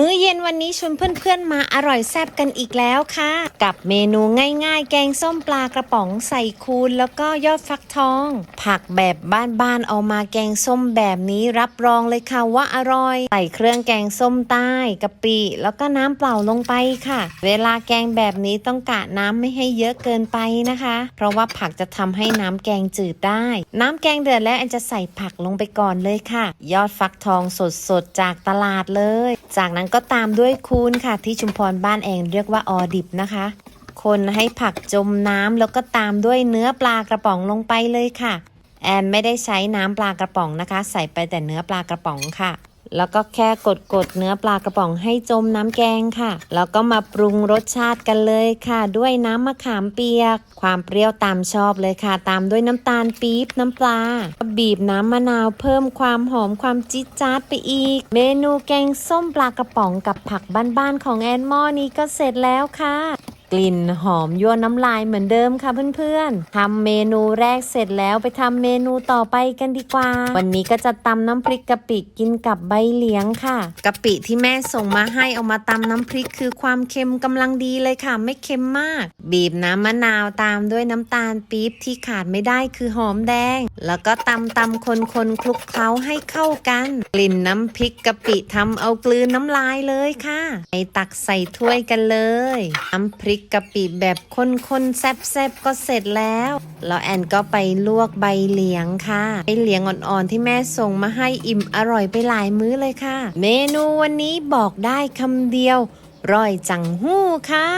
มื้อเย็นวันนี้ชวนเพื่อนๆมาอร่อยแซ่บกันอีกแล้วค่ะ กับเมนูง่ายๆ แกงส้มปลากระป๋องใส่คูนแล้วก็ยอดฟักทอง ผักแบบบ้านๆเอามาแกงส้มแบบนี้รับรองเลยค่ะว่าอร่อย ใส่เครื่องแกงส้มใต้กะปิแล้วก็น้ำเปล่าลงไปค่ะ เวลาแกงแบบนี้ต้องกะน้ำไม่ให้เยอะเกินไปนะคะ เพราะว่าผักจะทำให้น้ำแกงจืดได้ น้ำแกงเดือดแล้วแอนจะใส่ผักลงไปก่อนเลยค่ะ ยอดฟักทองสดๆจากตลาดเลย จากนั้นก็ตามด้วยคูนค่ะ ที่ชุมพรบ้านแองเรียกว่าออดิบนะคะ คนให้ผักจมน้ำแล้วก็ตามด้วยเนื้อปลากระป๋องลงไปเลยค่ะ แอนไม่ได้ใช้น้ำปลากระป๋องนะคะ ใส่ไปแต่เนื้อปลากระป๋องค่ะ แล้วก็แค่กดกดๆเนื้อปลากระป๋องให้จมน้ำแกงค่ะ แล้วก็มาปรุงรสชาติกันเลยค่ะ ด้วยน้ำมะขามเปียก ความเปรี้ยวตามชอบเลยค่ะ ตามด้วยน้ำตาลปี๊บน้ำปลา บีบน้ำมะนาวเพิ่มความหอมความจี๊ดจ๊าดไปอีก เมนูแกงส้มปลากระป๋องกับผักบ้านๆของแอนมอนี้ก็เสร็จแล้วค่ะ กลิ่นหอมยั่วน้ำลายเหมือนเดิมค่ะเพื่อนๆทำเมนูแรกเสร็จแล้วไปทำเมนูต่อไปกันดีกว่า วันนี้ก็จะตำน้ำพริกกะปิกินกับใบเหลียงค่ะกะปิที่แม่ส่งมาให้เอามาตำน้ำพริกคือความเค็มกำลังดีเลยค่ะ ไม่เค็มมาก บีบน้ำมะนาวตามด้วยน้ำตาลปี๊บที่ขาดไม่ได้คือหอมแดง แล้วก็ตำตำคนคนคลุกเคล้าให้เข้ากัน กลิ่นน้ำพริกกะปิทำเอากลืนน้ำลายเลยค่ะไปตักใส่ถ้วยกันเลยน้ำพริกกกะปิแบบข้นๆแซ่บๆก็เสร็จแล้ว แล้วแอนก็ไปลวกใบเหลียงค่ะใบเหลียงอ่อนๆที่แม่ส่งมาให้อิ่มอร่อยไปหลายมื้อเลยค่ะ เมนูวันนี้บอกได้คำเดียว ร่อยจังหู้ค่ะ